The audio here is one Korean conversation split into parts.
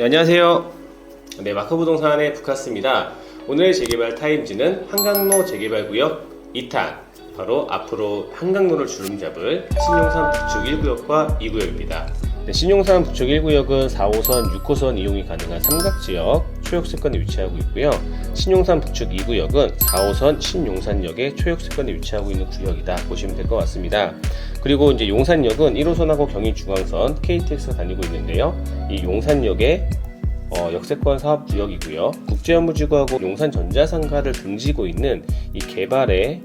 안녕하세요. 네, 마커부동산의 부카스입니다. 오늘 재개발 타임즈는 한강로 재개발 구역 2탄, 바로 앞으로 한강로를 주름 잡을 신용산 북측 1구역과 2구역입니다. 네, 신용산 북측 1구역은 4호선, 6호선 이용이 가능한 삼각지역 초역세권에 위치하고 있고요. 신용산 북측 2구역은 4호선 신용산역의 초역세권에 위치하고 있는 구역이다 보시면 될 것 같습니다. 그리고 이제 용산역은 1호선하고 경인중앙선 KTX가 다니고 있는데요. 이 용산역에 어, 역세권 사업 구역이고요. 국제업무지구하고 용산전자상가를 등지고 있는 이 개발의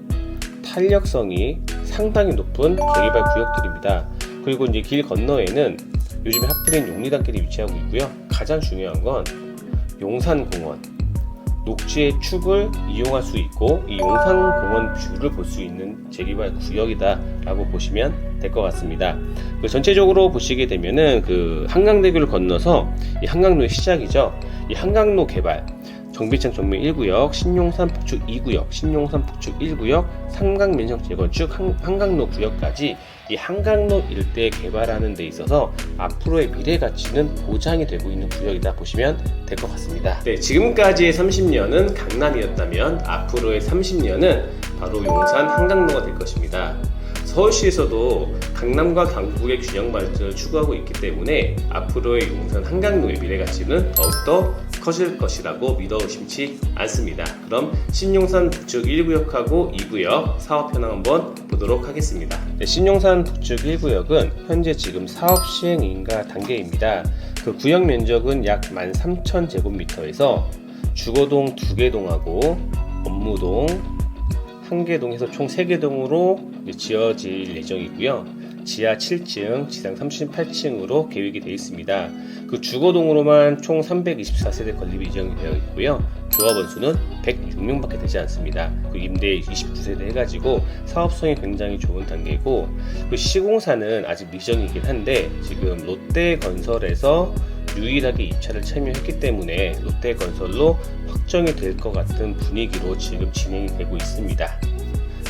탄력성이 상당히 높은 재개발 구역들입니다. 그리고 이제 길 건너에는 요즘에 핫플인 용리단길이 위치하고 있고요. 가장 중요한 건 용산공원, 녹지의 축을 이용할 수 있고 이 용산공원 뷰를 볼 수 있는 재개발 구역이다 라고 보시면 될 것 같습니다. 그 전체적으로 보시게 되면은 그 한강대교를 건너서 이 한강로의 시작이죠. 이 한강로 개발 정비창 정면 1구역, 신용산 북측 2구역, 신용산 북측 1구역, 삼강면적 재건축 한, 한강로 구역까지 이 한강로 일대 개발하는 데 있어서 앞으로의 미래 가치는 보장이 되고 있는 구역이다 보시면 될 것 같습니다. 네, 지금까지의 30년은 강남이었다면 앞으로의 30년은 바로 용산 한강로가 될 것입니다. 서울시에서도 강남과 강북의 균형 발전을 추구하고 있기 때문에 앞으로의 용산 한강로의 미래 가치는 더욱더 커질 것이라고 믿어 의심치 않습니다. 그럼 신용산 북측 1구역하고 2구역 사업 현황 한번 보도록 하겠습니다. 네, 신용산 북측 1구역은 현재 지금 사업 시행 인가 단계입니다. 그 구역 면적은 약 13,000제곱미터에서 주거동 2개 동하고 업무동 1개 동에서 총 3개 동으로 지어질 예정이고요. 지하 7층, 지상 38층으로 계획이 되어 있습니다. 그 주거동으로만 총 324세대 건립이 예정이 되어 있고요. 조합원 수는 106명밖에 되지 않습니다. 그 임대 29세대 해가지고 사업성이 굉장히 좋은 단계고 그 시공사는 아직 미정이긴 한데 지금 롯데건설에서 유일하게 입찰을 참여했기 때문에 롯데건설로 확정이 될 것 같은 분위기로 지금 진행이 되고 있습니다.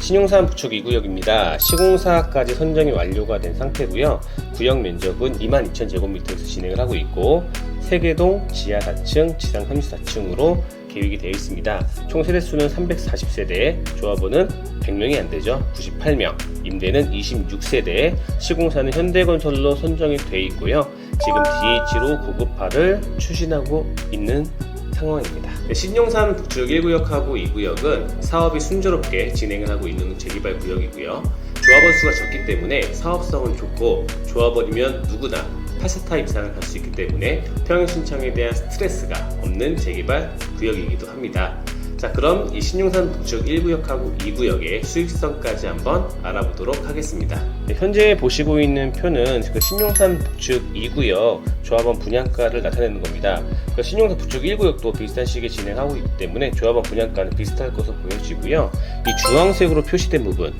신용산 북측 2구역입니다. 시공사까지 선정이 완료가 된 상태고요. 구역 면적은 22,000제곱미터에서 진행을 하고 있고 세계동 지하 4층, 지상 34층으로 계획이 되어 있습니다. 총 세대수는 340세대, 조합원은 100명이 안 되죠. 98명, 임대는 26세대, 시공사는 현대건설로 선정이 되어 있고요. 지금 DH로 고급화를 추진하고 있는 상황입니다. 네, 신용산 북측 1구역하고 2구역은 사업이 순조롭게 진행을 하고 있는 재개발 구역이고요. 조합원 수가 적기 때문에 사업성은 좋고 조합원이면 누구나 8세타 이상을 갈 수 있기 때문에 평형 신청에 대한 스트레스가 없는 재개발 구역이기도 합니다. 자 그럼 이 신용산 북측 1구역하고 2구역의 수익성까지 한번 알아보도록 하겠습니다. 네, 현재 보시고 있는 표는 그 신용산 북측 2구역 조합원 분양가를 나타내는 겁니다. 그 신용산 북측 1구역도 비슷한 시기에 진행하고 있기 때문에 조합원 분양가는 비슷할 것으로 보여지고요. 이 주황색으로 표시된 부분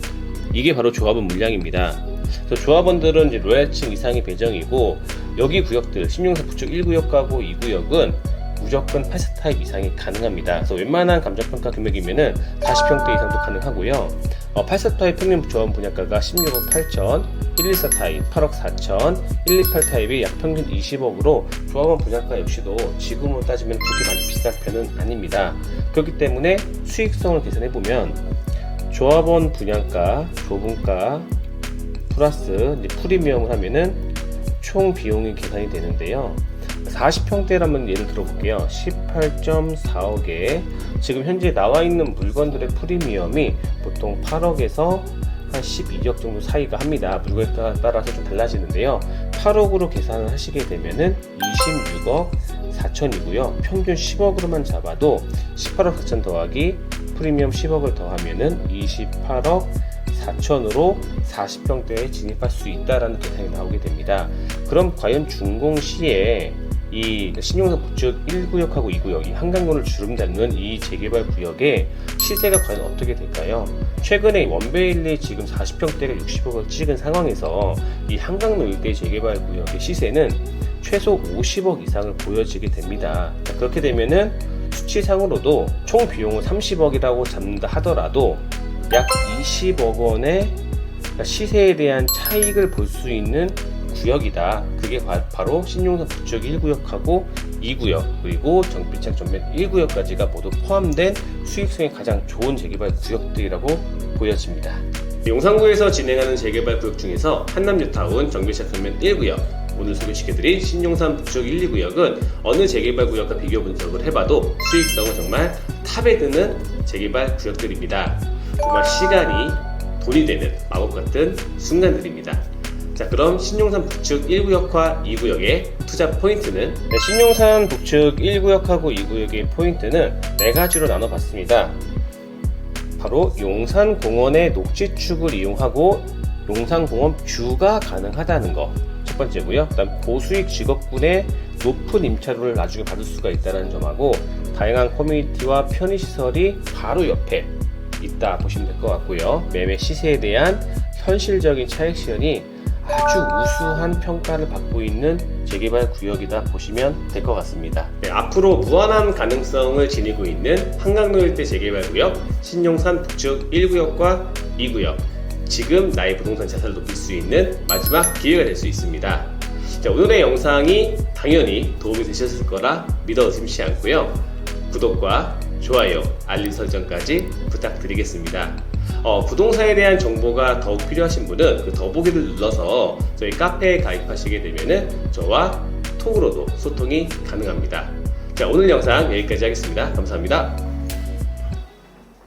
이게 바로 조합원 물량입니다. 그래서 조합원들은 이제 로얄층 이상의 배정이고 여기 구역들 신용산 북측 1구역하고 2구역은 무조건 8세 타입 이상이 가능합니다. 그래서 웬만한 감정평가 금액이면은 40평대 이상도 가능하고요. 어, 8세 타입 평균 조합 분양가가 16억 8천, 114 타입 8억 4천, 128 타입이 약 평균 20억으로 조합원 분양가 역시도 지금으로 따지면 그렇게 많이 비싼 편은 아닙니다. 그렇기 때문에 수익성을 계산해 보면 조합원 분양가, 조분가, 플러스 프리미엄을 하면은 총 비용이 계산이 되는데요. 40평대라면 예를 들어볼게요. 18.4억에 지금 현재 나와 있는 물건들의 프리미엄이 보통 8억에서 한 12억 정도 사이가 합니다. 물건에 따라서 좀 달라지는데요. 8억으로 계산을 하시게 되면은 26억 4천이고요. 평균 10억으로만 잡아도 18억 4천 더하기 프리미엄 10억을 더하면은 28억 4천으로 40평대에 진입할 수 있다라는 계산이 나오게 됩니다. 그럼 과연 준공 시에 이 신용산 북측 1구역하고 2구역, 이 한강로를 주름 잡는 이 재개발 구역의 시세가 과연 어떻게 될까요? 최근에 원베일리 지금 40평대가 60억을 찍은 상황에서 이 한강로 일대 재개발 구역의 시세는 최소 50억 이상을 보여지게 됩니다. 자, 그렇게 되면은 수치상으로도 총 비용을 30억이라고 잡는다 하더라도 약 20억 원의 시세에 대한 차익을 볼 수 있는 구역이다. 그게 바, 로 신용산 북쪽 1구역하고 2구역 그리고 정비창 전면 1구역까지가 모두 포함된 수익성이 가장 좋은 재개발 구역들이라고 보여집니다. 용산구에서 진행하는 재개발 구역 중에서 한남뉴타운 정비창 전면 1구역 오늘 소개시켜드린 신용산 북쪽 1, 2구역은 어느 재개발 구역과 비교 분석을 해봐도 수익성은 정말 탑에 드는 재개발 구역들입니다. 정말 시간이 돈이 되는 마법 같은 순간들입니다. 자, 그럼 신용산 북측 1구역과 2구역의 투자 포인트는 네, 신용산 북측 1구역하고 2구역의 포인트는 네 가지로 나눠봤습니다. 바로 용산공원의 녹지축을 이용하고 용산공원 뷰가 가능하다는 거. 첫 번째고요. 그다음 고수익 직업군의 높은 임차료를 나중에 받을 수가 있다는 점하고 다양한 커뮤니티와 편의시설이 바로 옆에 있다 보시면 될 것 같고요. 매매 시세에 대한 현실적인 차익 실현이 아주 우수한 평가를 받고 있는 재개발 구역이다 보시면 될 것 같습니다. 네, 앞으로 무한한 가능성을 지니고 있는 한강로 일대 재개발 구역 신용산 북측 1구역과 2구역 지금 나의 부동산 자산을 높일 수 있는 마지막 기회가 될 수 있습니다. 자, 오늘의 영상이 당연히 도움이 되셨을 거라 믿어 의심치 않고요. 구독과 좋아요, 알림 설정까지 부탁드리겠습니다. 어, 부동산에 대한 정보가 더욱 필요하신 분은 그 더보기를 눌러서 저희 카페에 가입하시게 되면은 저와 톡으로도 소통이 가능합니다. 자, 오늘 영상 여기까지 하겠습니다. 감사합니다.